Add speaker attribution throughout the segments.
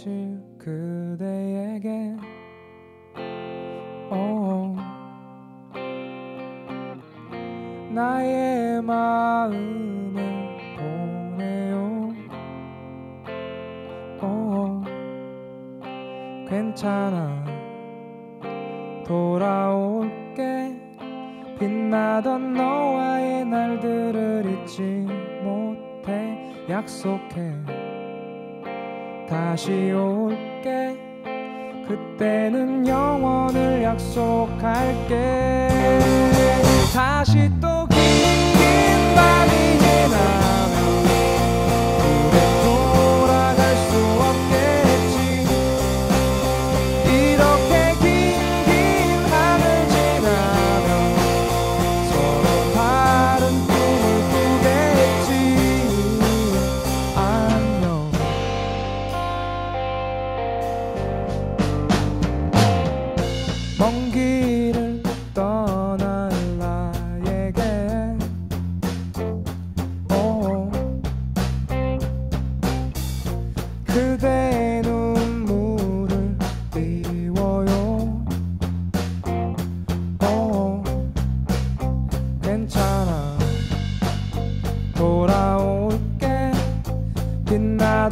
Speaker 1: 안겨질 그대에게. 오, 나의 마음을 보내요. 오, 괜찮아. 돌아올게. 빛나던 너와의 날들을 잊지 못해. 약속해 다시 올게. 그때는 영원을 약속할게. 다시 또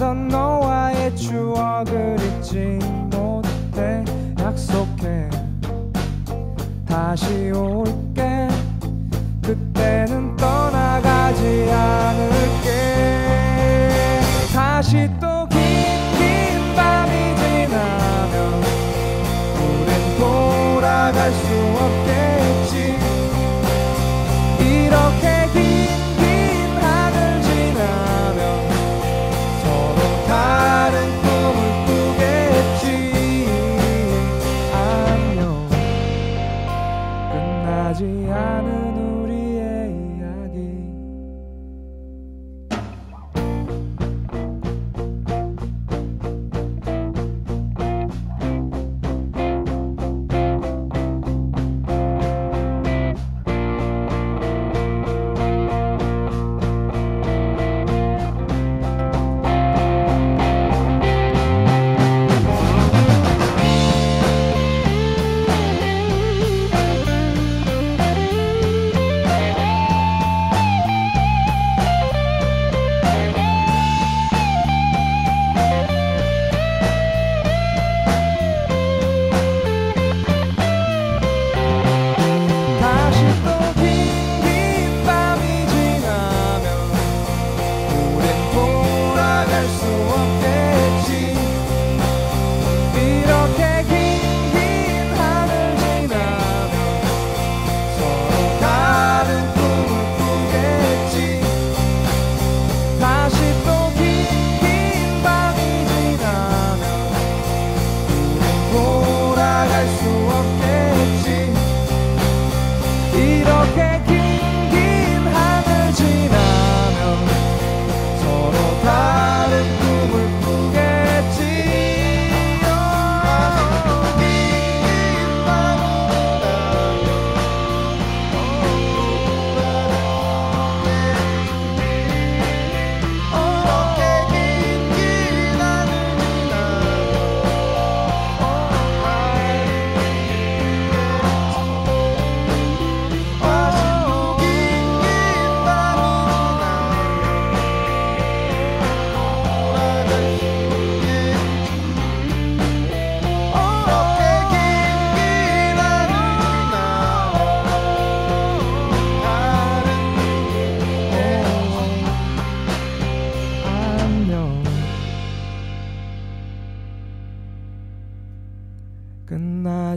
Speaker 1: 빛나던 너와의 추억을 잊지 못해 약속해. 다시 올게. 그때는 떠나가지 않을게. 다시 또 끝나지 않은 돌아갈 수 없겠지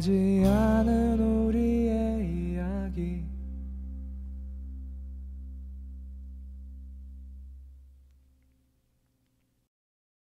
Speaker 1: 끝나지 않은